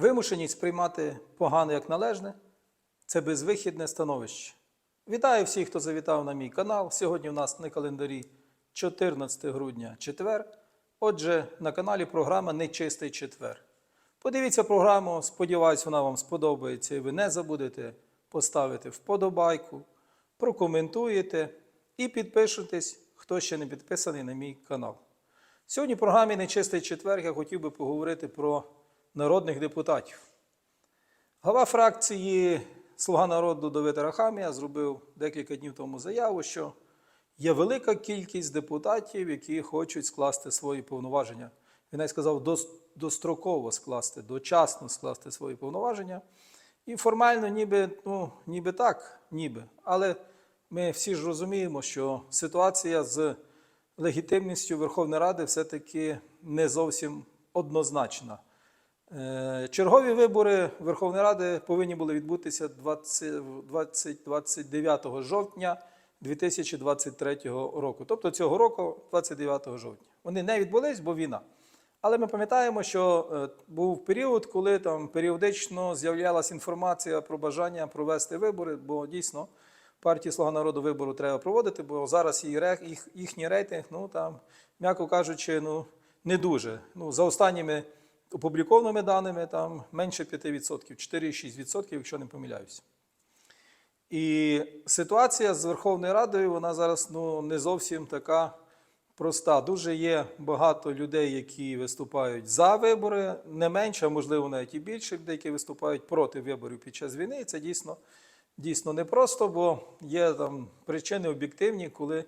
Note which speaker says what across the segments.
Speaker 1: Вимушеність приймати погане як належне це безвихідне становище. Вітаю всіх, хто завітав на мій канал. Сьогодні у нас на календарі 14 грудня четвер. Отже, на каналі програма Нечистий четвер. Подивіться програму, сподіваюсь, вона вам сподобається і ви не забудете поставити вподобайку, прокоментуєте і підпишитесь, хто ще не підписаний на мій канал. Сьогодні в програмі Нечистий четвер я хотів би поговорити про народних депутатів. Глава фракції Слуга народу Давид Арахамія зробив декілька днів тому заяву, що є велика кількість депутатів, які хочуть скласти свої повноваження. Він навіть сказав достроково скласти, дочасно скласти свої повноваження. І формально, ніби, ну, ніби так, ніби. Але ми всі ж розуміємо, що ситуація з легітимністю Верховної Ради все-таки не зовсім однозначна. Е, Чергові вибори Верховної Ради повинні були відбутися 20 20 29 жовтня 2023 року. Тобто цього року, 29 жовтня. Вони не відбулись, бо війна. Але ми пам'ятаємо, що е, був період, коли там періодично з'являлася інформація про бажання провести вибори, бо дійсно партії Слуга народу вибору треба проводити, бо зараз їхній рейтинг, ну там, м'яко кажучи, ну не дуже. Ну, за останніми опублікованими даними, там менше 5%, 4,6%, якщо не помиляюся. І ситуація з Верховною Радою, вона зараз ну, не зовсім така проста. Дуже є багато людей, які виступають за вибори, не менше, а можливо навіть і більше людей, які виступають проти виборів під час війни. І це дійсно, дійсно непросто, бо є там причини об'єктивні, коли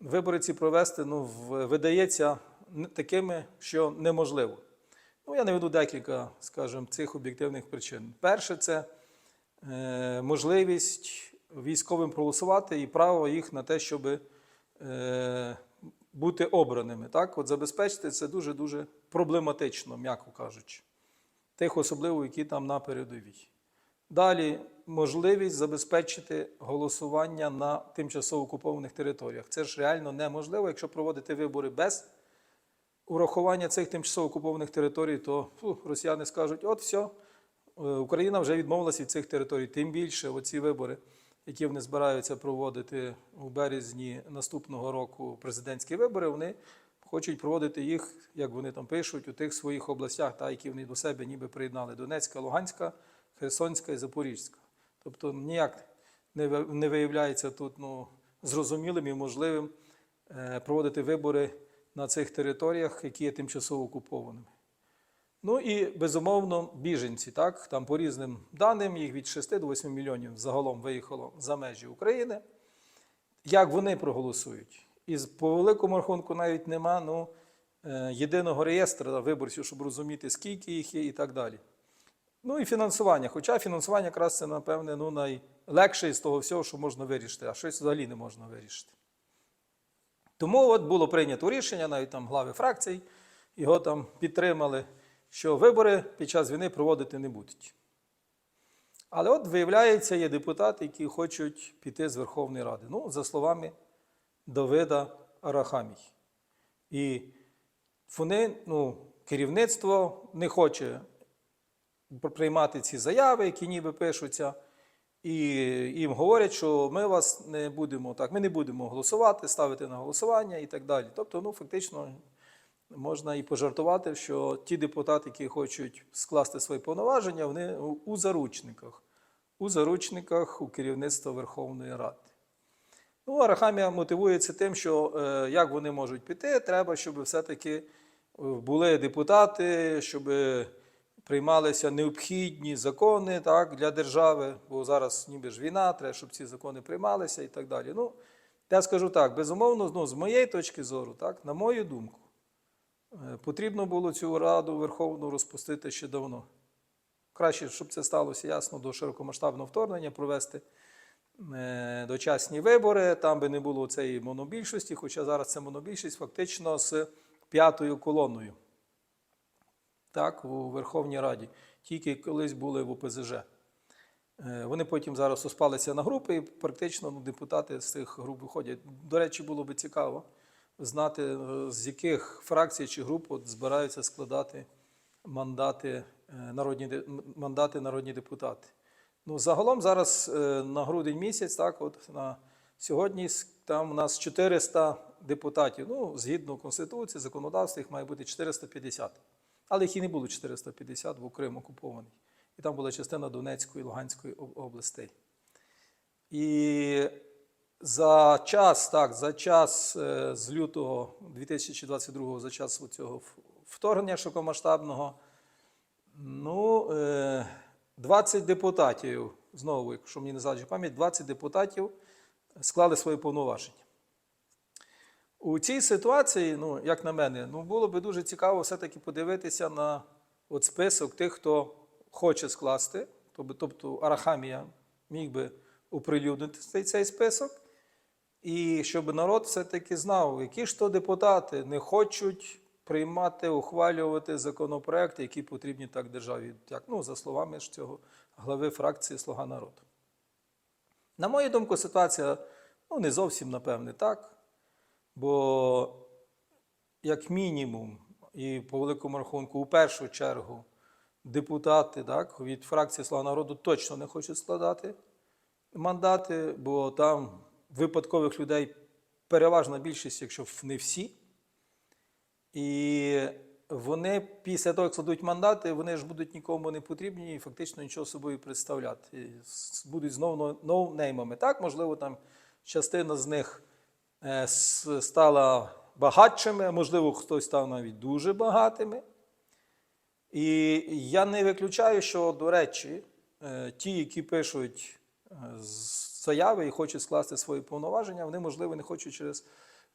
Speaker 1: вибори ці провести ну, видається такими, що неможливо. Ну, я наведу декілька, скажімо, цих об'єктивних причин. Перше, це е, можливість військовим проголосувати і право їх на те, щоб е, бути обраними. Так? От забезпечити це дуже-дуже проблематично, м'яко кажучи. Тих, особливо, які там на передовій. Далі можливість забезпечити голосування на тимчасово окупованих територіях. Це ж реально неможливо, якщо проводити вибори без урахування цих тимчасово окупованих територій, то фу, росіяни скажуть: от все, Україна вже відмовилася від цих територій. Тим більше оці вибори, які вони збираються проводити у березні наступного року президентські вибори, вони хочуть проводити їх, як вони там пишуть, у тих своїх областях, та, які вони до себе ніби приєднали: Донецька, Луганська, Херсонська і Запорізька. Тобто ніяк не не виявляється тут ну, зрозумілим і можливим е, проводити вибори на цих територіях, які є тимчасово окупованими. Ну і безумовно біженці, так там по різним даним, їх від 6 до 8 мільйонів загалом виїхало за межі України. Як вони проголосують? І по великому рахунку навіть нема ну, е, єдиного реєстру виборців, щоб розуміти, скільки їх є і так далі. Ну і фінансування. Хоча фінансування якраз це, напевне, ну, найлегше із того всього, що можна вирішити, а щось взагалі не можна вирішити. Тому от було прийнято рішення, навіть там глави фракцій його там підтримали, що вибори під час війни проводити не будуть. Але от виявляється, є депутати, які хочуть піти з Верховної Ради. Ну, за словами Давида Арахамій. І вони, ну, керівництво не хоче приймати ці заяви, які ніби пишуться, і їм говорять, що ми вас не будемо так, ми не будемо голосувати, ставити на голосування і так далі. Тобто, ну, фактично, можна і пожартувати, що ті депутати, які хочуть скласти свої повноваження, вони у- заручниках, у заручниках у керівництва Верховної Ради. Ну, Арахамія мотивується тим, що е, як вони можуть піти, треба, щоб все-таки е, були депутати, щоб приймалися необхідні закони так, для держави, бо зараз ніби ж війна, треба, щоб ці закони приймалися і так далі. Ну, я скажу так, безумовно, ну, з моєї точки зору, так, на мою думку, е, потрібно було цю Раду Верховну розпустити ще давно. Краще, щоб це сталося ясно до широкомасштабного вторгнення, провести е, дочасні вибори, там би не було цієї монобільшості, хоча зараз це монобільшість фактично з п'ятою колоною. Так, у Верховній Раді. Тільки колись були в ОПЗЖ. Е, Вони потім зараз розпалися на групи, і практично ну, депутати з цих груп виходять. До речі, було би цікаво знати, е, з яких фракцій чи груп збираються складати мандати е, народні мандати народні депутати. Ну, загалом зараз на грудень місяць, так, от на сьогодні там у нас 400 депутатів. Ну, згідно Конституції, законодавства, їх має бути 450. Але їх і не було 450, бо Крим окупований. І там була частина Донецької і Луганської областей. І за час, так, за час е, з лютого 2022 за час цього вторгнення широкомасштабного, ну, е, 20 депутатів, знову, якщо мені не зраджує пам'ять, 20 депутатів склали свої повноваження. У цій ситуації, ну, як на мене, ну, було би дуже цікаво все-таки подивитися на от список тих, хто хоче скласти, тобто, тобто Арахамія міг би оприлюднити цей, цей список, і щоб народ все-таки знав, які ж то депутати не хочуть приймати, ухвалювати законопроекти, які потрібні так державі, як, ну, за словами ж цього глави фракції Слуга народу. На мою думку, ситуація ну, не зовсім напевне так. Бо, як мінімум, і по великому рахунку, у першу чергу, депутати так, від фракції Слава народу точно не хочуть складати мандати, бо там випадкових людей переважна більшість, якщо не всі. І вони після того, як складуть мандати, вони ж будуть нікому не потрібні і фактично нічого собою представляти. І Будуть знову ноунеймами. Так, можливо, там частина з них стала багатшими, а можливо, хтось став навіть дуже багатими. І я не виключаю, що, до речі, е, ті, які пишуть е, заяви і хочуть скласти свої повноваження, вони, можливо, не хочуть через,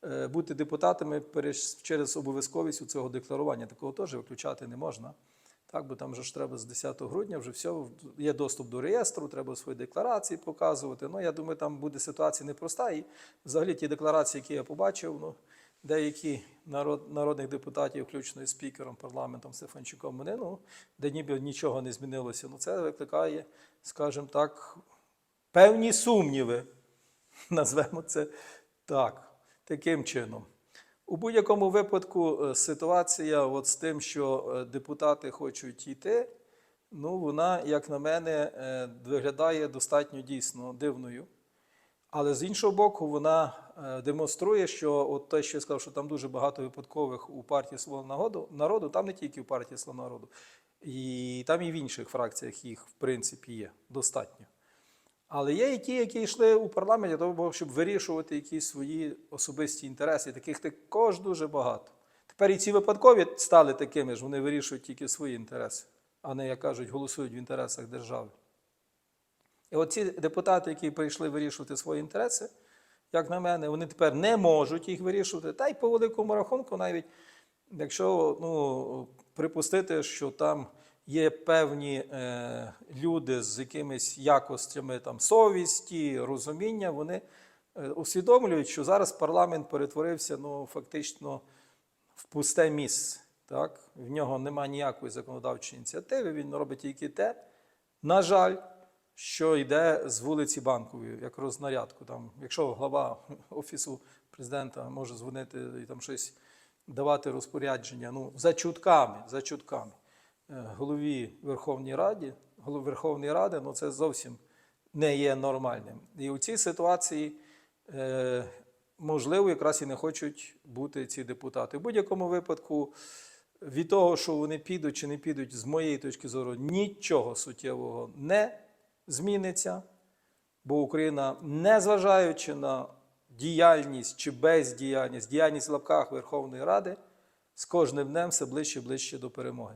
Speaker 1: е, бути депутатами через обов'язковість у цього декларування. Такого теж виключати не можна. Так, бо там же ж треба з 10 грудня вже все, є доступ до реєстру, треба свої декларації показувати. Ну, я думаю, там буде ситуація непроста. І взагалі ті декларації, які я побачив, ну, деякі народ, народних депутатів, включно із спікером парламентом Стефанчуком, вони, ну, де ніби нічого не змінилося. Ну, це викликає, скажімо так, певні сумніви. Назвемо це так, таким чином. У будь-якому випадку е, ситуація от з тим, що е, депутати хочуть йти, ну, вона, як на мене, е, виглядає достатньо дійсно дивною. Але з іншого боку, вона демонструє, що от те, що я сказав, що там дуже багато випадкових у партії свого народу, народу, там не тільки у партії свого народу, і там і в інших фракціях їх, в принципі, є достатньо. Але є і ті, які йшли у парламент для того, щоб вирішувати якісь свої особисті інтереси. Таких також дуже багато. Тепер і ці випадкові стали такими ж, вони вирішують тільки свої інтереси, а не, як кажуть, голосують в інтересах держави. І оці депутати, які прийшли вирішувати свої інтереси, як на мене, вони тепер не можуть їх вирішувати. Та й по великому рахунку, навіть якщо ну, припустити, що там є певні е, люди з якимись якостями там, совісті, розуміння, вони е, усвідомлюють, що зараз парламент перетворився ну, фактично в пусте місце. Так? В нього немає ніякої законодавчої ініціативи, він робить тільки те, на жаль, що йде з вулиці Банкової, як рознарядку. Там, якщо глава офісу президента може дзвонити і там щось давати розпорядження, ну, за чутками, за чутками голові Верховній Раді, голові Верховної Ради, ну це зовсім не є нормальним. І у цій ситуації, е, можливо, якраз і не хочуть бути ці депутати. В будь-якому випадку, від того, що вони підуть чи не підуть, з моєї точки зору, нічого суттєвого не зміниться, бо Україна, незважаючи на діяльність чи бездіяльність, діяльність в лапках Верховної Ради, з кожним днем все ближче і ближче до перемоги.